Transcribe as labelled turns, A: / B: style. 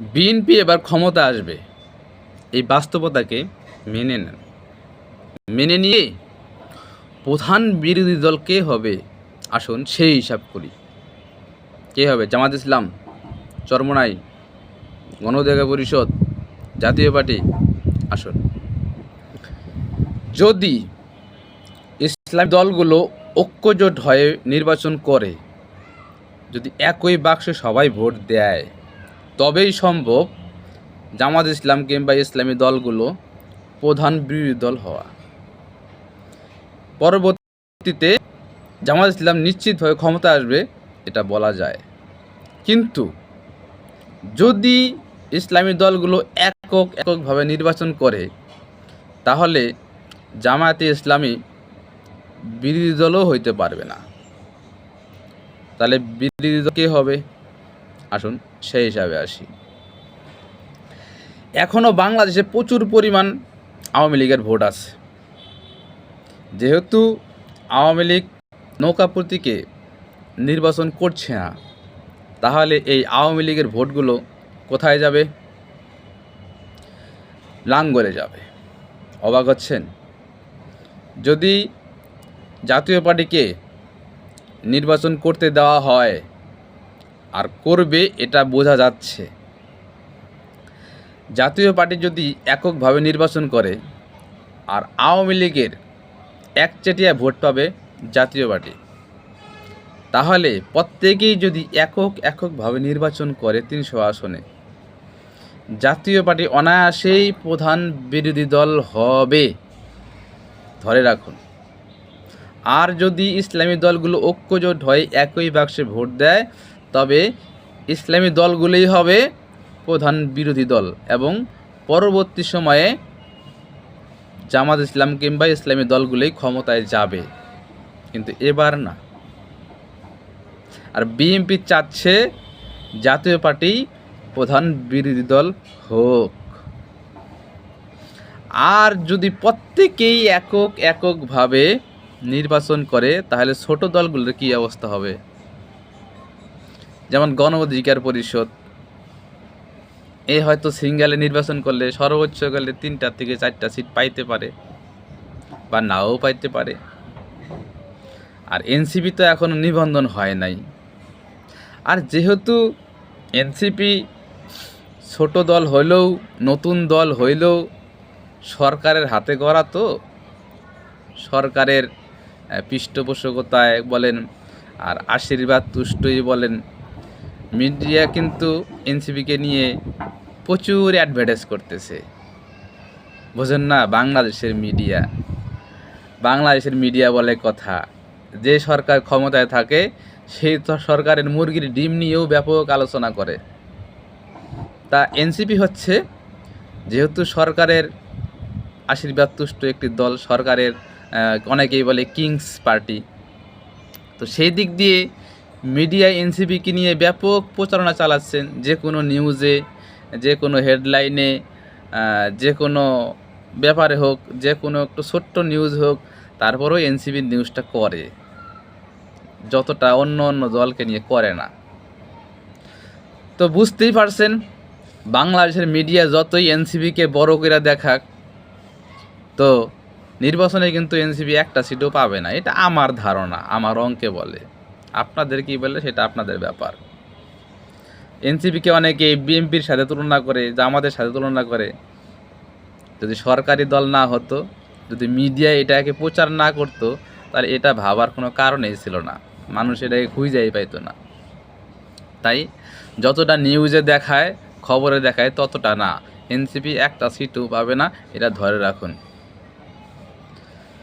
A: BNP এবার ক্ষমতা আসবে। এই বাস্তবতাকে মেনে নেন। মেনে নিয়ে প্রধান বিরোধী দল কে হবে? আসুন সেই হিসাব করি। কে হবে? জামাত ইসলাম, চরমনাই, গণঅধিকার পরিষদ, জাতীয় পার্টি। আসুন। যদি ইসলাম দলগুলো ঐক্যজোট হয়ে নির্বাচন করে, যদি একই বাক্সে সবাই ভোট দেয় তবেই সম্ভব জামাত ইসলাম কিংবা ইসলামী দলগুলো প্রধান বিরোধী দল হওয়া। পরবর্তীতে জামাত ইসলাম নিশ্চিতভাবে ক্ষমতা আসবে, এটা বলা যায়। কিন্তু যদি ইসলামী দলগুলো একক, এককভাবে নির্বাচন করে, তাহলে জামায়াতে ইসলামী বিরোধী দলও হইতে পারবে না। তাহলে বিরোধী দল কে হবে? আসুন। সেই হিসাবে আসি। এখনও বাংলাদেশে প্রচুর পরিমাণ আওয়ামী লীগের ভোট আছে। যেহেতু আওয়ামী লীগ নৌকা প্রতীকে নির্বাচন করছে না, তাহলে এই আওয়ামী লীগের ভোটগুলো কোথায় যাবে? লাঙ্গলে যাবে। অবাক হচ্ছেন? যদি জাতীয় পার্টিকে নির্বাচন করতে দেওয়া হয় আর করবে এটা বোঝা যাচ্ছে। জাতীয় পার্টি যদি এককভাবে নির্বাচন করে, আর আওয়ামী লীগের একচেটিয়া ভোট পাবে জাতীয় পার্টি, তাহলে প্রত্যেকেই যদি একক এককভাবে নির্বাচন করে তিনশো আসনে, জাতীয় পার্টি অনায়াসেই প্রধান বিরোধী দল হবে। ধরে রাখুন। আর যদি ইসলামী দলগুলো ঐক্যজোট হয়ে একই বাক্সে ভোট দেয় তবে ইসলামী দলগুলোই হবে প্রধান বিরোধী দল এবং পরবর্তী সময়ে জামাত ইসলাম কিংবা ইসলামী দলগুলোই ক্ষমতায় যাবে। কিন্তু এবার না। আর বিএনপি চাচ্ছে জাতীয় পার্টি প্রধান বিরোধী দল হোক। আর যদি প্রত্যেকেই একক, এককভাবে নির্বাচন করে, তাহলে ছোট দলগুলোর কী অবস্থা হবে? যেমন গণ অধিকার পরিষদ, এ হয়তো সিঙ্গেলে নির্বাচন করলে সর্বোচ্চ গেলে তিনটা থেকে চারটা সিট পাইতে পারে বা নাও পাইতে পারে। আর এনসিপি তো এখনও নিবন্ধন হয় নাই। আর যেহেতু এনসিপি ছোট দল হইলেও, নতুন দল হইলেও সরকারের হাতে গড়া তো, সরকারের পৃষ্ঠপোষকতায় বলেন আর আশীর্বাদ তুষ্টই বলেন মিডিয়া কিন্তু এনসিপিকে নিয়ে প্রচুর অ্যাডভার্টাইজ করতেছে। বোঝেন না, বাংলাদেশের মিডিয়া। বাংলাদেশের মিডিয়া বলে কথা, যে সরকার ক্ষমতায় থাকে, সেই সরকারের মুরগির ডিম নিয়েও ব্যাপক আলোচনা করে। তা এনসিপি হচ্ছে, যেহেতু সরকারের আশীর্বাদ তুষ্ট একটি দল, সরকারের অনেকেই বলে কিংস পার্টি। তো সেই দিক দিয়ে মিডিয়া এনসিপিকে নিয়ে ব্যাপক প্রচারণা চালাচ্ছেন যে কোনো নিউজে, যে কোনো হেডলাইনে যে কোনো ব্যাপারে হোক, যে কোনো একটু ছোট্ট নিউজ হোক, তারপরেও এনসিপি নিউজটা করে। যতটা অন্য অন্য দলকে নিয়ে করে না। তো বুঝতেই পারছেন, বাংলাদেশের মিডিয়া যতই এনসিপিকে বড় করে দেখাক, তো নির্বাচনে কিন্তু এনসিপি একটা সিটও পাবে না। এটা আমার ধারণা, আমার অঙ্কে বলে। আপনাদের কি বলে, সেটা আপনাদের ব্যাপার। এনসিপিকে অনেকে বিএনপির সাথে তুলনা করে, জামাতের সাথে তুলনা করে। যদি সরকারি দল না হতো, যদি মিডিয়া এটাকে প্রচার না করতো, তাহলে এটা ভাবার কোনো কারণেই ছিল না। মানুষ এটাকে খুঁজেই পাইতো না। তাই যতটা নিউজে দেখায়, খবরে দেখায়, ততটা না। এনসিপি একটা সিটও পাবে না, এটা ধরে রাখুন।